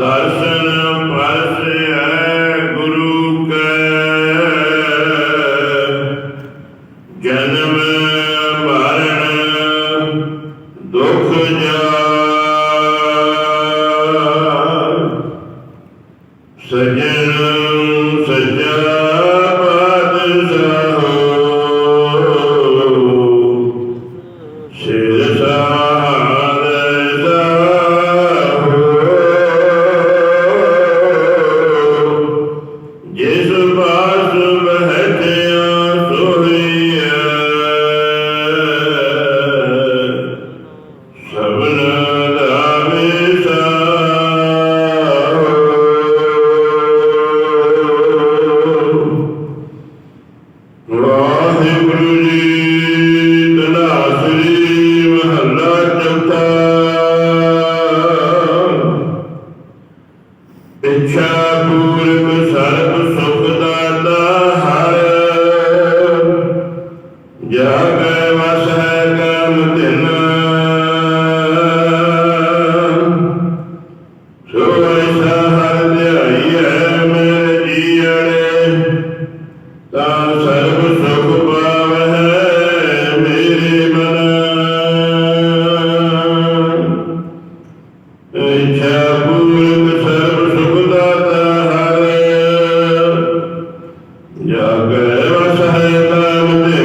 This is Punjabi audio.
ਦਰਸ਼ਨ ਪਰਸਿਐ ਗੁਰੂ ਕੈ। ਜਨਮ ਮਰਨ ਦੁਖ ਜਾ ਸਜਣ Yeah. ਤਾ ਸਰਬ ਸੁਖ ਪਾਵਹਿ ਮੇਰੇ ਮਨ। ਇਛਾ ਪੂਰਕ ਸਰਬ ਸੁਖ ਦਾਤਾ ਹਰ। ਜਾਗੈ ਵਸਹਿ ਨਾਮ ਦੇ